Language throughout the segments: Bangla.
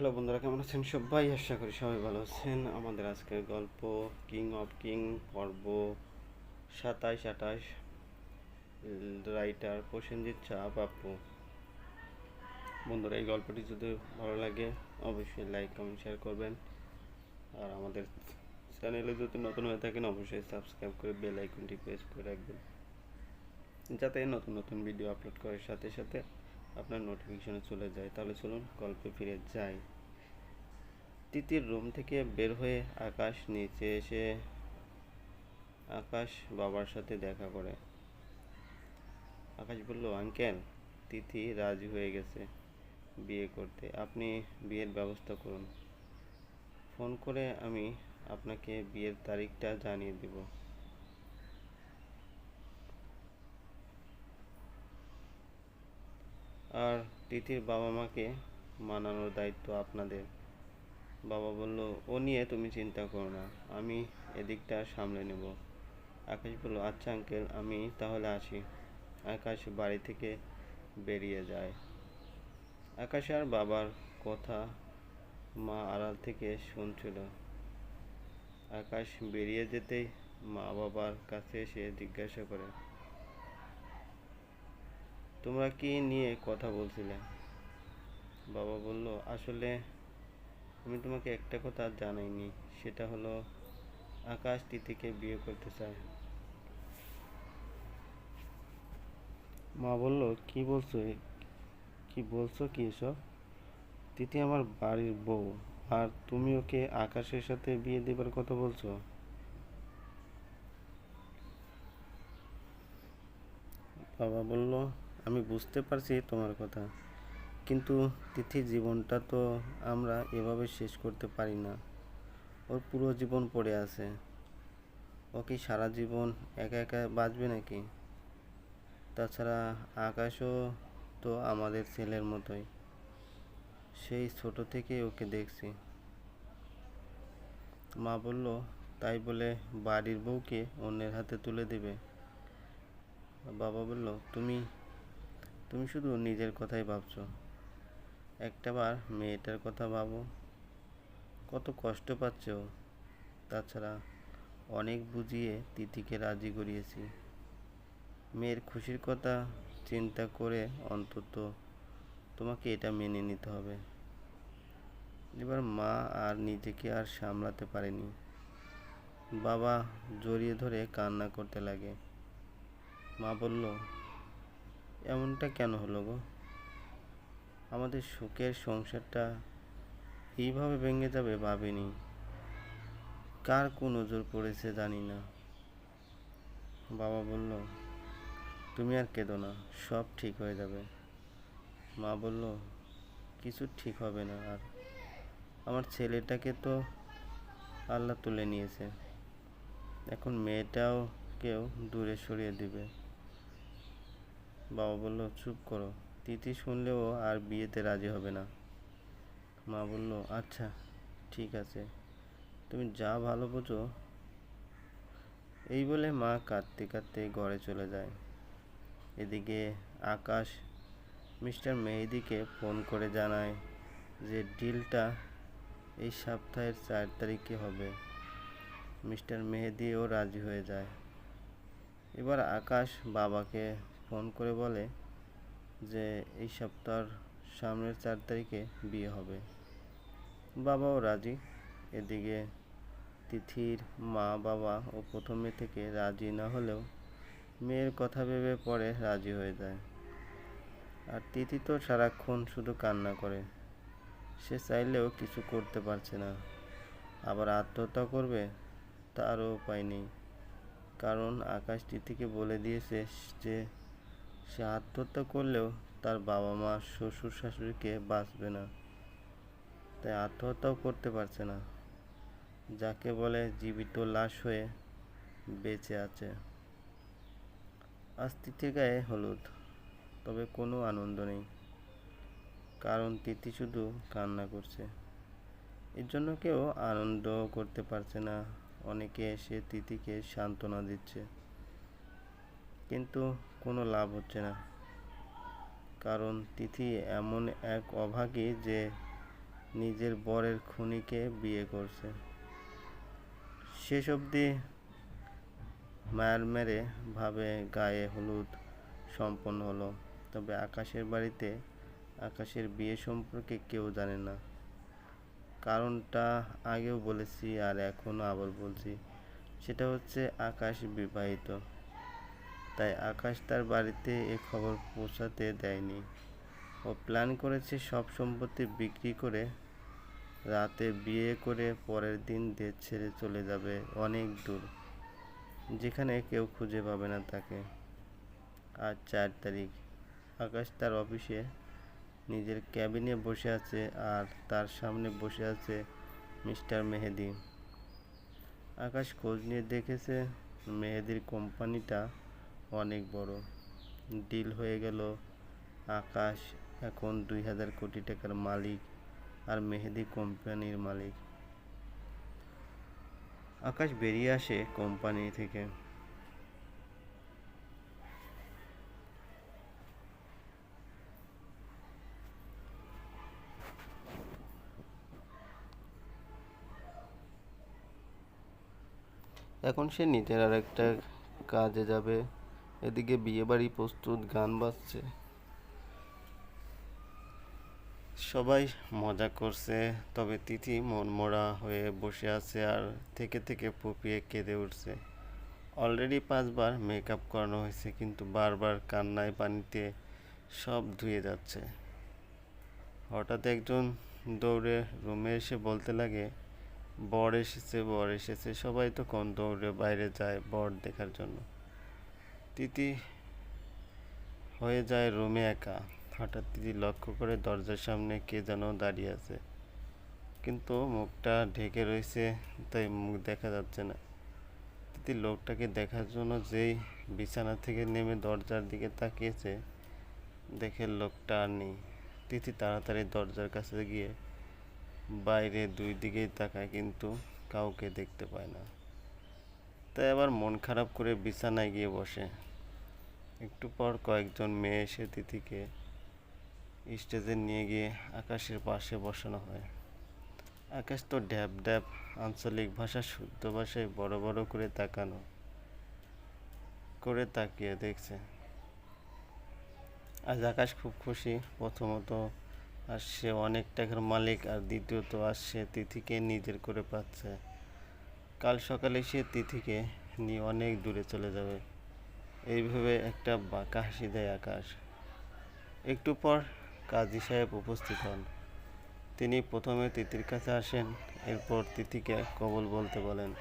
হ্যালো বন্ধুরা, কেমন আছেন সবাই? আশা করি সবাই ভালো আছেন। আমাদের আজকের গল্প কিং অফ কিং পর্ব সাতাইশ, আঠাশ। রাইটার প্রসেনজিৎ চা বাপু বন্ধুরা, এই গল্পটি যদি ভালো লাগে, অবশ্যই লাইক কমেন্ট শেয়ার করবেন। আর আমাদের চ্যানেলে যদি নতুন হয়ে থাকেন, অবশ্যই সাবস্ক্রাইব করে বেল আইকনটি প্রেস করে রাখবেন। যাতে নতুন নতুন ভিডিও আপলোড করার সাথে সাথে আপনার নোটিফিকেশনে চলে যায়। তাহলে চলুন গল্পে ফিরে যাই। তিতির রুম থেকে বের হয়ে আকাশ নিচে এসে আকাশ বাবার সাথে দেখা করে। আকাশ বলল, আঙ্কেল, তিথি রাজি হয়ে গেছে বিয়ে করতে। আপনি বিয়ের ব্যবস্থা করুন। ফোন করে আমি আপনাকে বিয়ের তারিখটা জানিয়ে দেব। আর তিথির বাবা মাকে মানানোর দায়িত্ব আপনাদের। বাবা বলল, ও নিয়ে তুমি চিন্তা করো না, আমি এদিকটা সামলে নেব। আকাশ বলল আচ্ছা আঙ্কেল আমি তাহলে আসি। আকাশ বাড়ি থেকে বেরিয়ে যায়। আকাশ আর বাবার কথা মা আড়াল থেকে শুনছিল। আকাশ বেরিয়ে যেতেই মা বাবার কাছে এসে জিজ্ঞাসা করে তোমরা কি নিয়ে কথা বলছিলে? বাবা বলল, আসলে আমি তোমাকে একটা কথা জানাইনি, সেটা হলো আকাশ তিথিকে বিয়ে করতে চায়। মা বলল, কি বলছো কি বলছো কি এসব? তিথি আমার বাড়ির বউ, আর তুমি ওকে আকাশের সাথে বিয়ে দেবার কথা বলছো? বাবা বলল আমি বুঝতে পারছি তোমার কথা। কিন্তু তিথি জীবনটা তো আমরা এভাবে শেষ করতে পারি না। ওর পুরো জীবন পড়ে আছে। ও কি সারা জীবন একা একা বাঁচবে নাকি? তাছাড়া আকাশও তো আমাদের ছেলের মতোই। সেই ছোট থেকে ওকে দেখছি। মা বলল, তাই বলে বাড়ির বউকে অন্যের হাতে তুলে দেবে? বাবা বলল, তুমি তুমি শুধু নিজের কথাই ভাবছ। একটাবার মেয়েটার কথা ভাবো। কত কষ্ট পাচ্ছে। তাছাড়া অনেক বুঝিয়ে তিথিকে রাজি করিয়েছি। মেয়ের খুশির কথা চিন্তা করে অন্তত তোমাকে এটা মেনে নিতে হবে। এবার মা আর নিজেকে আর সামলাতে পারেনি। বাবা জড়িয়ে ধরে কান্না করতে লাগে। মা বলল এমনটা কেন হলো গো? আমাদের সুখের সংসারটা এইভাবে ভেঙে যাবে ভাবিনি। কার কোন নজর পড়েছে জানি না। বাবা বলল, তুমি আর কেঁদো না, সব ঠিক হয়ে যাবে। মা বলল, কিছু ঠিক হবে না আর। আমার ছেলেটাকে তো আল্লাহ তুলে নিয়েছে। এখন মেয়েটাও কেউ দূরে সরিয়ে দিবে। বাবা বলল, চুপ করো। তিথি শুনলেও আর বিয়েতে রাজি হবে না। মা বলল আচ্ছা ঠিক আছে। তুমি যা ভালো বোঝো। এই বলে মা কাঁদতে কাঁদতে ঘরে চলে যায়। এদিকে আকাশ মিস্টার মেহেদিকে ফোন করে জানায় যে ডিলটা এই সপ্তাহের চার তারিখে হবে। মিস্টার মেহেদিও রাজি হয়ে যায়। এবার আকাশ বাবাকে ফোন করে বলে যে, এই সপ্তাহের সামনের চার তারিখে বিয়ে হবে। বাবাও রাজি। এদিকে তিথির মা, বাবা ও প্রথমে থেকে রাজি না হলেও মেয়ের কথা ভেবে পরে রাজি হয়ে যায়। আর তিথি তো সারাক্ষণ শুধু কান্না করে। সে চাইলেও কিছু করতে পারছে না। আবার আত্মহত্যা করবে তারও উপায় নেই। কারণ আকাশ তিথিকে বলে দিয়েছে যে সে আত্মহত্যা করলেও তার বাবা মা, শ্বশুর শাশুড়িকে বাঁচবে না। তাই আত্মহত্যাও করতে পারছে না। যাকে বলে জীবিত লাশ হয়ে বেঁচে আছে। আজ তিথির গায়ে হলুদ, তবে কোনো আনন্দ নেই। কারণ তিথি শুধু কান্না করছে। এর জন্য কেউ আনন্দ করতে পারছে না। অনেকে এসে তিথিকে সান্ত্বনা দিচ্ছে। কিন্তু কোনো লাভ হচ্ছে না। কারণ তিথি এমন এক অভাগী যে নিজের বরের খুনিকে বিয়ে করছে। শেষ অবধি মায়ার মেরে ভাবে গায়ে হলুদ সম্পন্ন হলো। তবে আকাশের বাড়িতে আকাশের বিয়ে সম্পর্কে কেউ জানে না। কারণটা আগেও বলেছি আর এখনও আবার বলছি। সেটা হচ্ছে আকাশ বিবাহিত। তাই আকাশ তার বাড়িতে এ খবর পৌঁছাতে দেয়নি ও প্ল্যান করেছে সব সম্পত্তি বিক্রি করে রাতে বিয়ে করে পরের দিন দেশ ছেড়ে চলে যাবে অনেক দূর, যেখানে কেউ খুঁজে পাবে না তাকে। আজ চার তারিখ। আকাশ তার অফিসে নিজের ক্যাবিনে বসে আছে আর তার সামনে বসে আছে মিস্টার মেহেদি। আকাশ খোঁজ নিয়ে দেখেছে মেহেদির কোম্পানিটা অনেক বড়। ডিল হয়ে গেল। আকাশ এখন দুই হাজার কোটি টাকার মালিক আর মেহেদি কোম্পানির মালিক। আকাশ বেরিয়ে আসে কোম্পানি থেকে। এখন সে নিজের আর একটা কাজে যাবে। এদিকে বিয়েবাড়ি প্রস্তুত, গান বাজছে। সবাই মজা করছে, তবে তিথি মনমরা হয়ে বসে আছে আর থেকে থেকে ফুপিয়ে কেঁদে উঠছে। অলরেডি পাঁচবার মেকআপ করানো হয়েছে, কিন্তু বারবার কান্নায় পানিতে সব ধুয়ে যাচ্ছে। হঠাৎ একজন দৌড়ে রুমে এসে বলতে লাগে, বর এসেছে বর এসেছে। সবাই তখন দৌড়ে বাইরে যায় বর দেখার জন্য। তিথি হয়ে যায় রুমে একা। হঠাৎ তিতি লক্ষ্য করে দরজার সামনে কে যেন দাঁড়িয়ে আছে। কিন্তু মুখটা ঢেকে রয়েছে, তাই মুখ দেখা যাচ্ছে না। তিতি লোকটাকে দেখার জন্য যেই বিছানা থেকে নেমে দরজার দিকে তাকিয়েছে, দেখে লোকটা আর নেই। তিথি তাড়াতাড়ি দরজার কাছে গিয়ে বাইরে দুই দিকেই তাকায়, কিন্তু কাউকে দেখতে পায় না। তাই আবার মন খারাপ করে বিছানায় গিয়ে বসে। একটু পর কয়েকজন মেয়ে এসে তিথিকে স্টেজে নিয়ে গিয়ে আকাশের পাশে বসানো হয়। আকাশ তো ড্যাব ড্যাব, আঞ্চলিক ভাষা শুদ্ধ ভাষায় বড় বড় করে তাকানো, করে তাকিয়ে দেখছে। আজ আকাশ খুব খুশি, প্রথমত আর সে অনেক টাকার মালিক আর দ্বিতীয়ত আর সে তিথিকে নিজের করে পাচ্ছে। কাল সকালে সে তিথিকে নিয়ে অনেক দূরে চলে যাবে। এইভাবে একটা বাঁকা হাসি দেয় আকাশ। একটু পর কাজী সাহেব উপস্থিত হন। তিনি প্রথমে তিথির কাছে আসেন, এরপর তিথিকে কবল বলতে বলেন।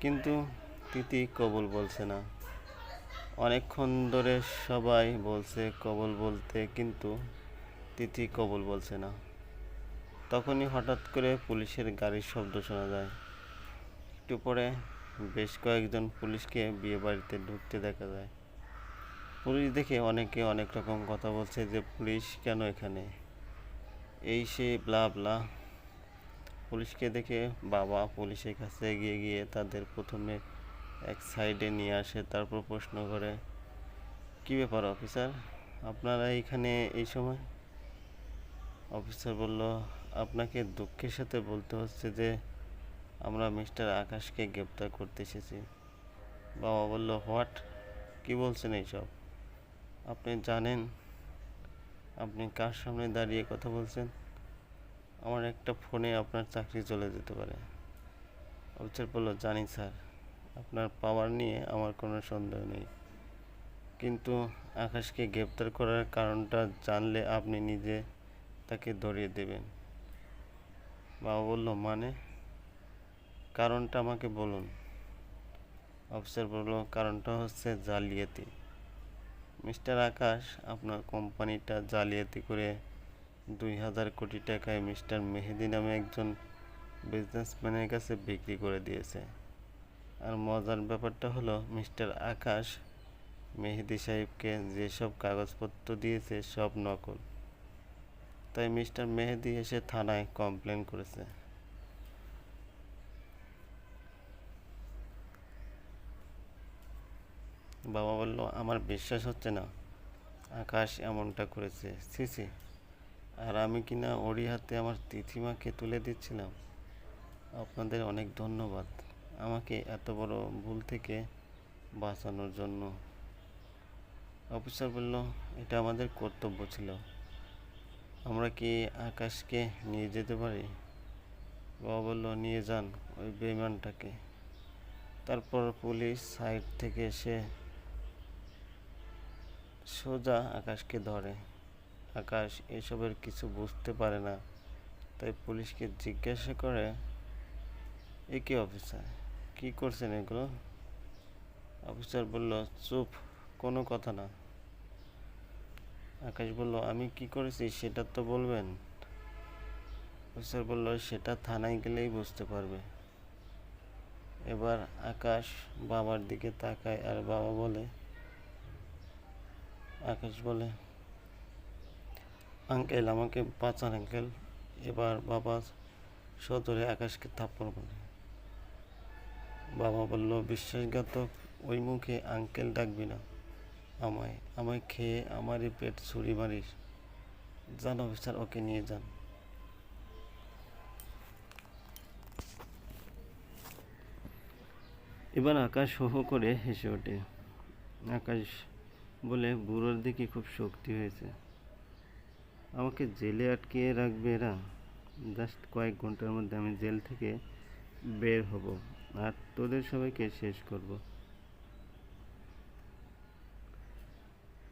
কিন্তু তিথি কবল বলছে না। অনেকক্ষণ ধরে সবাই বলছে কবল বলতে, কিন্তু তিথি কবুল বলছে না। তখনই হঠাৎ করে পুলিশের গাড়ির শব্দ শোনা যায়। একটু পরে বেশ কয়েকজন পুলিশকে বিয়ে বাড়িতে ঢুকতে দেখা যায়। পুলিশ দেখে অনেকে অনেক রকম কথা বলছে যে, পুলিশ কেন এখানে? এই সে ব্লা ব্লা পুলিশকে দেখে বাবা পুলিশের কাছে এগিয়ে গিয়ে তাদের প্রথমে এক সাইডে নিয়ে আসে, তারপর প্রশ্ন করে, কী ব্যাপার অফিসার আপনারা এইখানে এই সময়? অফিসার বলল, আপনাকে দুঃখের সাথে বলতে হচ্ছে যে আমরা মিস্টার আকাশকে গ্রেপ্তার করতে এসেছি। বাবা বলল, হোয়াট? কি বলছেন এইসব? আপনি জানেন? আপনি কার সামনে দাঁড়িয়ে কথা বলছেন? আমার একটা ফোনে আপনার চাকরি চলে যেতে পারে। অফিসার বলল, জানি স্যার, আপনার পাওয়ার নিয়ে আমার কোনো সন্দেহ নেই। কিন্তু আকাশকে গ্রেপ্তার করার কারণটা জানলে আপনি নিজে তাকে ধরিয়ে দেবেন। বাবা বলল মানে? কারণটা আমাকে বলুন। অফিসার বলল কারণটা হচ্ছে জালিয়াতি। মিস্টার আকাশ, আপনার কোম্পানিটা জালিয়াতি করে দুই হাজার কোটি টাকায় মিস্টার মেহেদি নামে একজন বিজনেসম্যানের কাছে বিক্রি করে দিয়েছে। আর মজার ব্যাপারটা হলো, মিস্টার আকাশ মেহেদি সাহেবকে যেসব কাগজপত্র দিয়েছে সব নকল। তাই মিস্টার মেহেদি এসে থানায় কমপ্লেন করেছে। বাবা বলল, আমার বিশ্বাস হচ্ছে না। আকাশ এমনটা করেছে। সি সি আর আমি কিনা ওরই হাতে আমার তিথিমাকে তুলে দিচ্ছিলাম? আপনাদের অনেক ধন্যবাদ। আমাকে এত বড় ভুল থেকে বাঁচানোর জন্য। অফিসার বলল, এটা আমাদের কর্তব্য ছিল। আমরা কি আকাশকে নিয়ে যেতে পারি? বাবা বলল, নিয়ে যান ওই বেমানটাকে তারপর পুলিশ সাইড থেকে এসে সোজা আকাশকে ধরে। আকাশ এসবের কিছু বুঝতে পারে না, তাই পুলিশকে জিজ্ঞাসা করে, এ কি অফিসার? কি করছেন এগুলো? অফিসার বলল, চুপ, কোনো কথা না। আকাশ বলল, আমি কি করেছি সেটা তো বলবেন? অফিসার বলল, সেটা থানায় গেলেই বুঝতে পারবে। এবার আকাশ বাবার দিকে তাকায় আর বাবা বলে আকাশ বলে, আঙ্কেল, আমাকে বাঁচান আঙ্কেল। এবার বাবা সদরে আকাশকে থাপ্পড় বলে বাবা বলল, বিশ্বাসঘাতক, ওই মুখে আঙ্কেল ডাকবি না। আমায় আমায় খেয়ে আমারই পেট ছুরি মারিস। যান অফিসার ওকে নিয়ে যান। এবার আকাশ হো হো করে হেসে ওঠে। আকাশ বলে বুড়োর দিকে খুব শক্তি হয়েছে। আমাকে জেলে আটকে রাখবে এরা। জাস্ট কয়েক ঘণ্টার মধ্যে আমি জেল থেকে বের হব আর তোদের সবাইকে শেষ করব।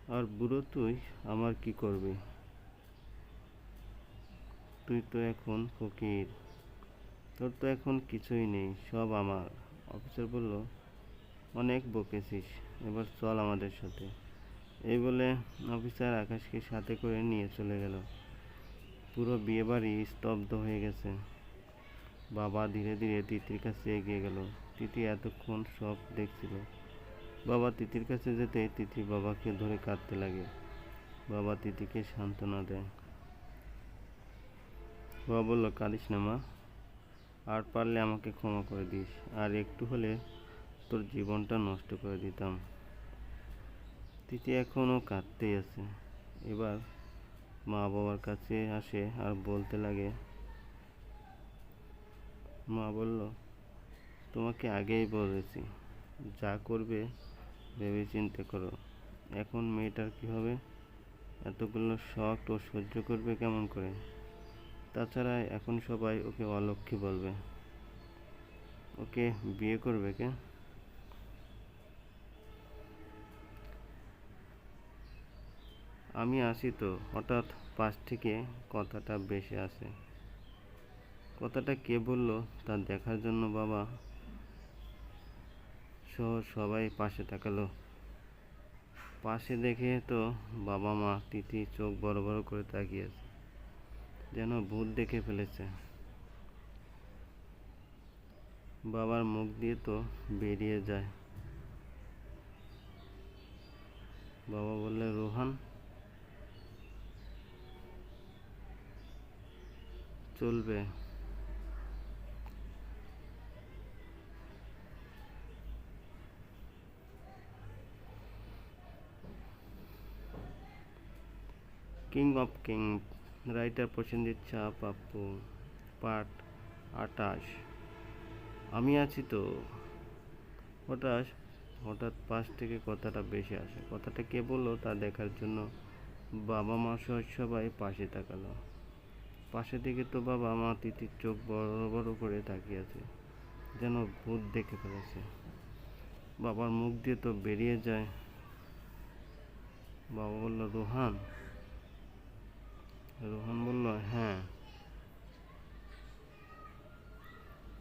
আর বুড়ো তুই, আমার কি করবি? তুই তো এখন ফকির। তোর তো এখন কিছুই নেই, সব আমার। অফিসার বলল, অনেক বকেছিস, এবার চল আমাদের সাথে। এই বলে অফিসার আকাশকে সাথে করে নিয়ে চলে গেল। পুরো বিয়েবাড়ি স্তব্ধ হয়ে গেছে। বাবা ধীরে ধীরে তিতির কাছে এগিয়ে গেল। তিতি এতক্ষণ সব দেখছিল। বাবা তিতির কাছে যেতে তিথি বাবাকে ধরে কাঁদতে লাগে। বাবা তিতিকে সান্ত্বনা দেয়। বাবা বলল, কাঁদিস না মা। আর পারলে আমাকে ক্ষমা করে দিস। আর একটু হলে তোর জীবনটা নষ্ট করে দিতাম। তিথি এখনও কাঁদতেই আছে। এবার মা বাবার কাছে আসে আর বলতে লাগে, মা বলল, তোমাকে আগেই বলেছি, যা করবে ভেবে চিন্তে করো। এখন মেয়েটার কি হবে? এতগুলো শখ ও সহ্য করবে কেমন করে? তাছাড়া এখন সবাই ওকে অলক্ষী বলবে। ওকে বিয়ে করবে কে? আমি আসি তো, হঠাৎ পাশ থেকে কথাটা বেশি আসে। কথাটা কে বলল তা দেখার জন্য বাবা সহ সবাই পাশে তাকালো। পাশে দেখে তো বাবা মা তিথি চোখ বড় বড় করে তাকিয়েছে যেন ভূত দেখে ফেলেছে। বাবার মুখ দিয়ে তো বেরিয়ে যায়। বাবা বললে, রোহান চলবে। King of king writer Prosenjit চা পাপ্পু, পার্ট আটাশ আমি আছি তো। হঠাৎ হঠাৎ পাশ থেকে কথাটা বেশি আসে। কথাটা কে বলল? তা দেখার জন্য বাবা মা সহ সবাই পাশে তাকালো। পাশে থেকে তো বাবা মা তিতির চোখ বড় বড় করে তাকিয়ে আছে যেন ভূত দেখে ফেলেছে। বাবার মুখ দিয়ে তো বেরিয়ে যায়। বাবা বলল, রোহান? রোহান বলল হ্যাঁ।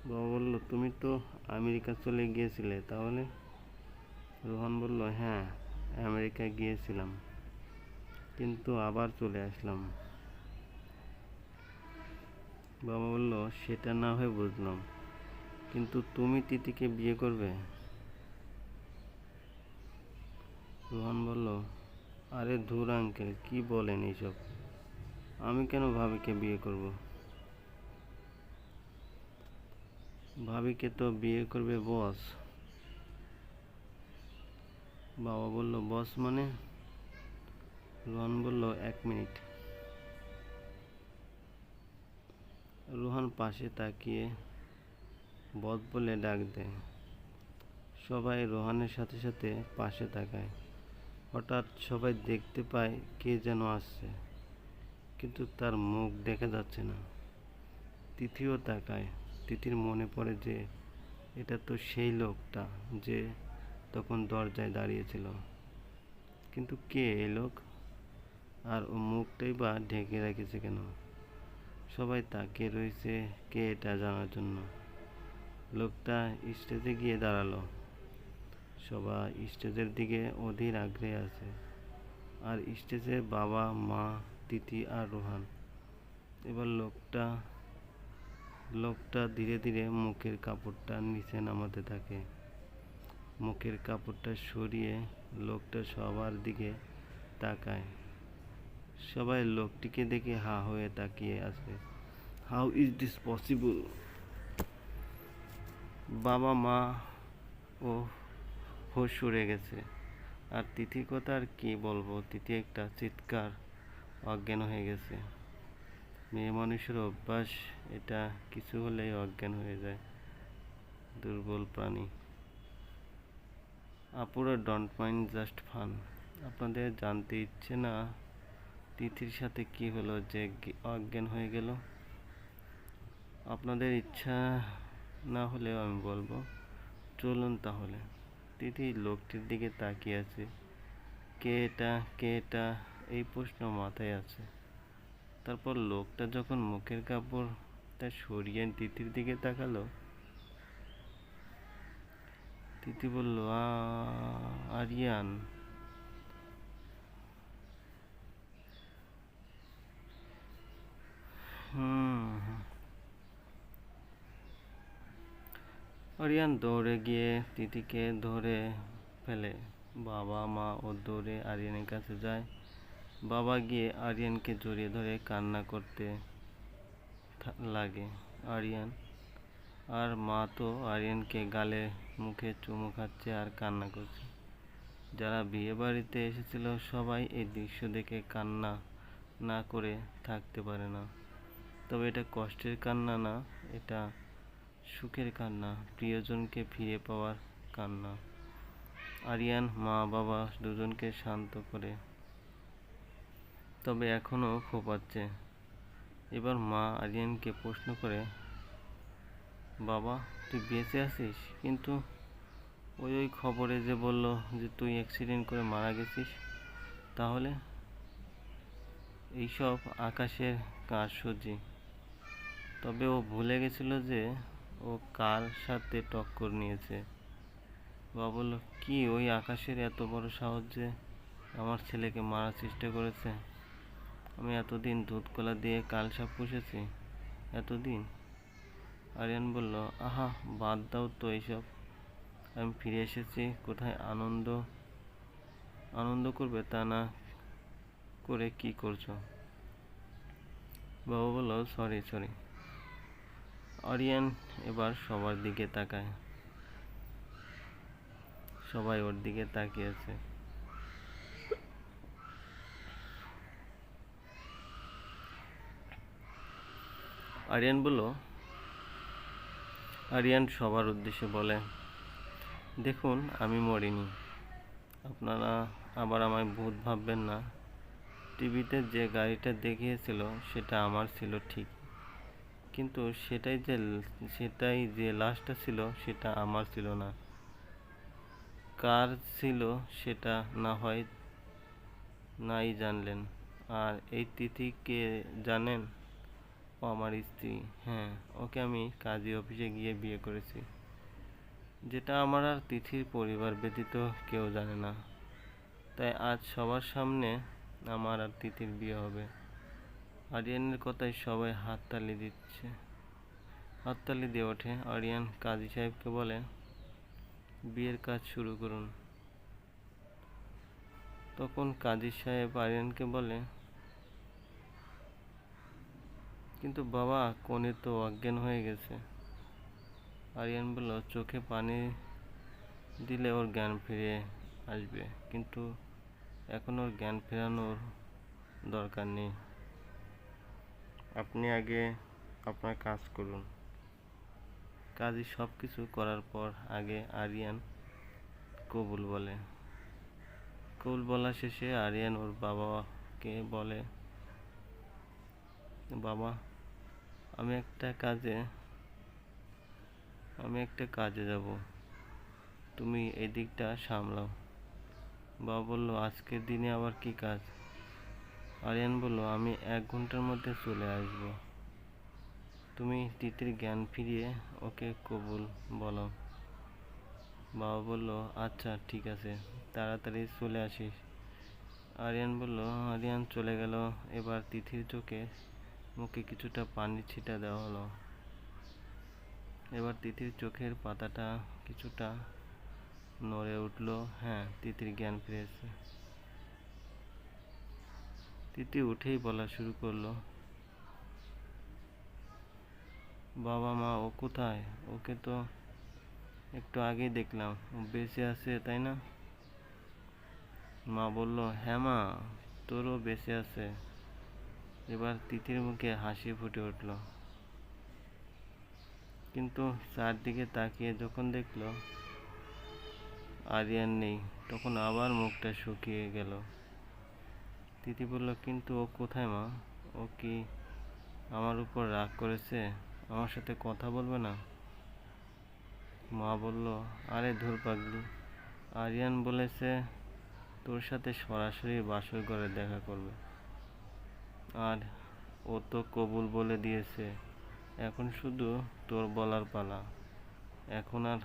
বাবা বলল, তুমি তো আমেরিকা চলে গিয়েছিলে, তাহলে? রোহান বলল হ্যাঁ আমেরিকা গিয়েছিলাম, কিন্তু আবার চলে আসলাম। বাবা বলল, সেটা না হয় বুঝলাম। কিন্তু তুমি তিতিকে বিয়ে করবে? রোহন বলল, আরে ধুর আঙ্কেল, কি বলেন এইসব? আমি কেন ভাবিকে বিয়ে করব? ভাবিকে তো বিয়ে করবে বস। বাবা বলল, বস মানে? রোহন বলল, এক মিনিট। রোহান পাশে তাকিয়ে বদ বলে ডাক দেয়। সবাই রোহানের সাথে সাথে পাশে তাকায়। হঠাৎ সবাই দেখতে পায় কে যেন আসছে, কিন্তু তার মুখ দেখা যাচ্ছে না। তিথিও তাকায়। তিথির মনে পড়ে যে এটা তো সেই লোকটা যে তখন দরজায় দাঁড়িয়েছিল। কিন্তু কে এই লোক? আর ও মুখটাই বা ঢেকে রেখেছে কেন? সবাই তাকিয়ে রয়েছে কে এটা জানার জন্য। লোকটা স্টেজে গিয়ে দাঁড়াল। সবাই স্টেজের দিকে অধীর আগ্রহে আছে। আর স্টেজে বাবা, মা তিথি আর রোহান। এবার লোকটা লোকটা ধীরে ধীরে মুখের কাপড়টা নিচে নামাতে থাকে। মুখের কাপড়টা সরিয়ে লোকটা সবার দিকে তাকায়। সবাই লোকটিকে দেখে হা হয়ে তাকিয়ে আছে। হাউ ইজ দিস পসিবল বাবা মা ও হোশ সরে গেছে। আর তিথি কথা আর কি বলব? তিথি একটা চিৎকার, অজ্ঞান হয়ে গেছে। মেয়ে মানুষের অভ্যাস, এটা কিছু হলেই অজ্ঞান হয়ে যায়। দুর্বল প্রাণী। আপুরা ডন্ট মাইন্ড জাস্ট ফান আপনাদের জানতে ইচ্ছে না তিথির সাথে কি হলো যে অজ্ঞান হয়ে গেল? আপনাদের ইচ্ছা না হলেও আমি বলব চলুন তাহলে। তিথি লোকটির দিকে তাকিয়ে আছে। কে এটা কে এটা এই প্রশ্ন মাথায় আছে। তারপর লোকটা যখন মুখের কাপড়টা সরিয়ে তিথির দিকে তাকালো তিথি বলল "আ, আরিয়ান। হুম। আরিয়ান দৌড়ে গিয়ে তিথিকে ধরে ফেলে। বাবা, মা ও দৌড়ে আরিয়ানের কাছে যায়। বাবা গিয়ে আরিয়ানকে জড়িয়ে ধরে কান্না করতে লাগে। আরিয়ান আর মা তো আরিয়ানকে গালে মুখে চুমু খাচ্ছে আর কান্না করছে। যারা বিয়ে বাড়িতে এসেছিল, সবাই এই দৃশ্য দেখে কান্না না করে থাকতে পারে না। তবে এটা কষ্টের কান্না না, এটা সুখের কান্না, প্রিয়জনকে ফিরে পাওয়ার কান্না। আরিয়ান, মা, বাবা দুজনকে শান্ত করে। তবে এখনও খোপাচ্ছে এবার মা আরিয়ানকে প্রশ্ন করে, বাবা, তুই বেঁচে আছিস? কিন্তু ওই ওই খবরে যে বলল যে তুই অ্যাক্সিডেন্ট করে মারা গেছিস, তাহলে? এইসব আকাশের কারসাজি তবে ও ভুলে গেছিল যে ও কার সাথে টক্কর নিয়েছে। বাবা বলল, কি, ওই আকাশের এত বড় সাহস যে আমার ছেলেকে মারার চেষ্টা করেছে? আমি এতদিন দুধ কলা দিয়ে কালসাপ পুষেছি, এতদিন? আরিয়ান বলল, আহা, বাদ দাও তো এইসব। আমি ফিরে এসেছি, কোথায় আনন্দ আনন্দ করবে তা না করে কি করছ? বাবা বলল, সরি সরি। আরিয়ান এবার সবার দিকে তাকায়। সবাই ওর দিকে তাকিয়েছে। আরিয়ান বলল আরিয়ান সবার উদ্দেশ্যে বলে, দেখুন, আমি মরিনি। আপনারা আবার আমায় ভূত ভাববেন না। টিভিতে যে গাড়িটা দেখিয়েছিল, সেটা আমার ছিল ঠিক। কিন্তু সেটাই যে সেটাই যে লাশটা ছিল, সেটা আমার ছিল না। কার ছিল সেটা না হয় নাই জানলেন। আর এই তিথিকে জানেন? ও আমার স্ত্রী। হ্যাঁ ওকে আমি কাজী অফিসে গিয়ে বিয়ে করেছি। যেটা আমার আর তিথির পরিবার ব্যতীত কেউ জানে না। তাই আজ সবার সামনে আমার আর তিথির বিয়ে হবে। আরিয়ানের কথায় সবাই হাততালি দিচ্ছে। হাততালি দিয়ে ওঠে। আরিয়ান কাজী সাহেবকে বলে, বিয়ের কাজ শুরু করুন। তখন কাজী সাহেব আরিয়ানকে বলে, কিন্তু বাবা কনে তো অজ্ঞান হয়ে গেছে। আরিয়ান বলল, চোখে পানি দিলে ওর জ্ঞান ফিরে আসবে, কিন্তু এখন ওর জ্ঞান ফেরানোর দরকার নেই। আপনি আগে আপনার কাজ করুন। কাজী সব কিছু করার পর আগে আরিয়ান কবুল বলে। কবুল বলা শেষে আরিয়ান ওর বাবাকে বলে, বাবা, আমি একটা কাজে, আমি একটা কাজে যাব। তুমি এই দিকটা সামলাও। বাবা বলল, আজকের দিনে আবার কি কাজ? আরিয়ান বলল, আমি এক ঘণ্টার মধ্যে চলে আসব। তুমি তিতির জ্ঞান ফিরিয়ে ওকে কবুল বলো। বাবা বলল আচ্ছা ঠিক আছে, তাড়াতাড়ি চলে আসিস। আরিয়ান বলল, আরিয়ান চলে গেল। এবার তিথির চোখে মুখে কিছুটা পানি ছিটা দেওয়া হলো। এবার তিথির চোখের পাতাটা কিছুটা নড়ে উঠল। হ্যাঁ তিতির জ্ঞান ফিরেছে। তিতি উঠেই বলা শুরু করল। বাবা মা, ও কোথায়? ওকে তো একটু আগেই দেখলাম। ও বেঁচে আছে, তাই না? মা বলল হ্যাঁ মা, তোরও বেঁচে আছে। এবার তিতির মুখে হাসি ফুটে উঠল। কিন্তু চারদিকে তাকিয়ে যখন দেখল, আরিয়ান নেই, তখন আবার মুখটা শুকিয়ে গেল। তিথি বলল, কিন্তু ও কোথায় মা? ও কি আমার উপর রাগ করেছে? আমার সাথে কথা বলবে না? মা বলল, আরে ধুর পাগলি, আরিয়ান বলেছে তোর সাথে সরাসরি বাসর ঘরে দেখা করবে। আর ও তো কবুল বলে দিয়েছে, এখন শুধু তোর বলার পালা। এখন আর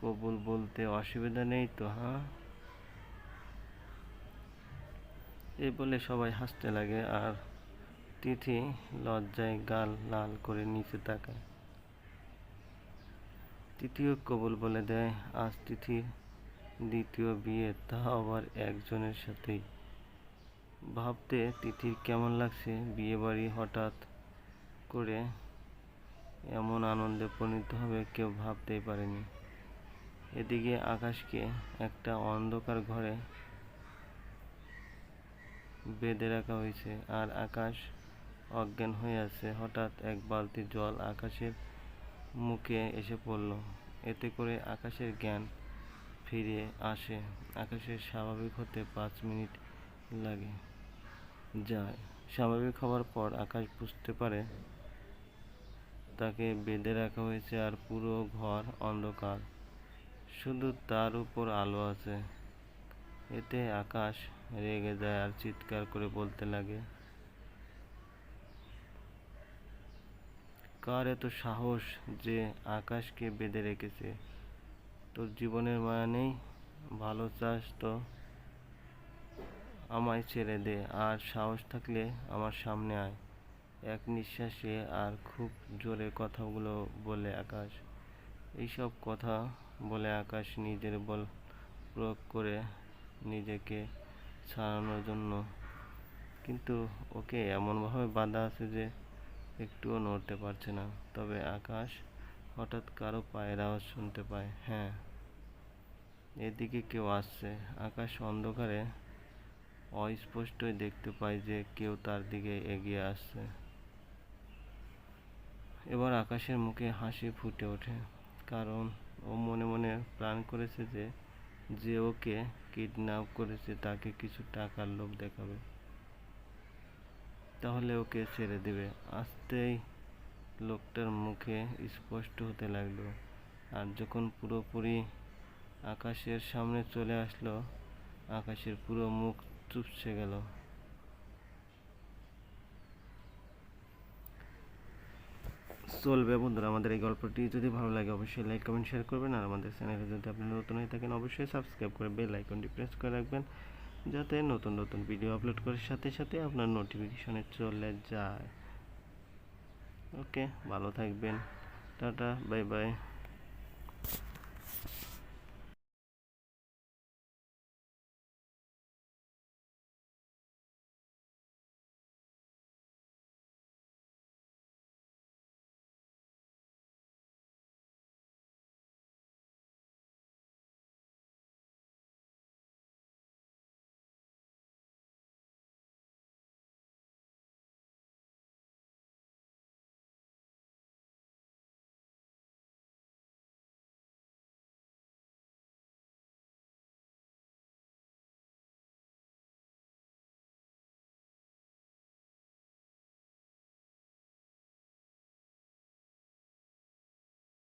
কবুল বলতে অসুবিধা নেই তো হ্যাঁ? এই বলে সবাই হাসতে লাগে আর তিথি লজ্জায় গাল লাল করে নিচে তাকায়। তৃতীয় কবুল বলে দেয়, আজ তিথির দ্বিতীয় বিয়ে, তা আবার একজনের সাথেই। ভাবতে তিথির কেমন লাগছে বিয়ে বাড়ি হঠাৎ করে এমন আনন্দে পরিণত হবে কেউ ভাবতেই পারেনি। এদিকে আকাশকে একটা অন্ধকার ঘরে বেঁধে রাখা হয়েছে আর আকাশ অজ্ঞান হয়ে আছে। হঠাৎ এক বালতি জল আকাশের মুখে এসে পড়ল। এতে করে আকাশের জ্ঞান ফিরে আসে। আকাশের স্বাভাবিক হতে পাঁচ মিনিট লাগে। যায়। স্বাভাবিক হওয়ার পর আকাশ বুঝতে পারে তাকে বেঁধে রাখা হয়েছে আর পুরো ঘর অন্ধকার। শুধু তার উপর আলো আছে। এতে আকাশ রেগে যায় আর চিৎকার করে বলতে লাগে। কার এত সাহস যে আকাশকে বেঁধে রেখেছে? তোর জীবনের মায়া নেই? ভালো চাস তো। আমায় ছেড়ে দে, আর সাহস থাকলে আমার সামনে আয়। এক নিঃশ্বাসে আর খুব জোরে কথাগুলো বলে আকাশ। এইসব কথা বলে আকাশ নিজের বল প্রয়োগ করে নিজেকে ছাড়ানোর জন্য। কিন্তু ওকে এমনভাবে বাঁধা আছে যে একটুও নড়তে পারছে না। তবে আকাশ হঠাৎ কারও পায়ের আওয়াজ শুনতে পায়। হ্যাঁ এদিকে কেউ আসছে। আকাশ অন্ধকারে অস্পষ্টই দেখতে পায় যে কেউ তার দিকে এগিয়ে আসছে। এবার আকাশের মুখে হাসি ফুটে ওঠে। কারণ ও মনে মনে প্ল্যান করেছে যে যে ওকে কিডন্যাপ করেছে, তাকে কিছু টাকার লোভ দেখাবে। তাহলে ওকে ছেড়ে দেবে। আসতেই লোকটার মুখে স্পষ্ট হতে লাগল। আর যখন পুরোপুরি আকাশের সামনে চলে আসলো, আকাশের পুরো মুখ চুপসে গেল। চলবে বন্ধুরা আমাদের এই গল্পটি। যদি ভালো লাগে অবশ্যই লাইক কমেন্ট শেয়ার করবেন আর আমাদের চ্যানেলে যদি আপনি নতুন হয়ে থাকেন অবশ্যই সাবস্ক্রাইব করে বেল আইকনটি প্রেস করে রাখবেন যাতে নতুন নতুন ভিডিও আপলোড করার সাথে সাথে আপনার নোটিফিকেশনে চলে যায়। ওকে ভালো থাকবেন। Tata bye bye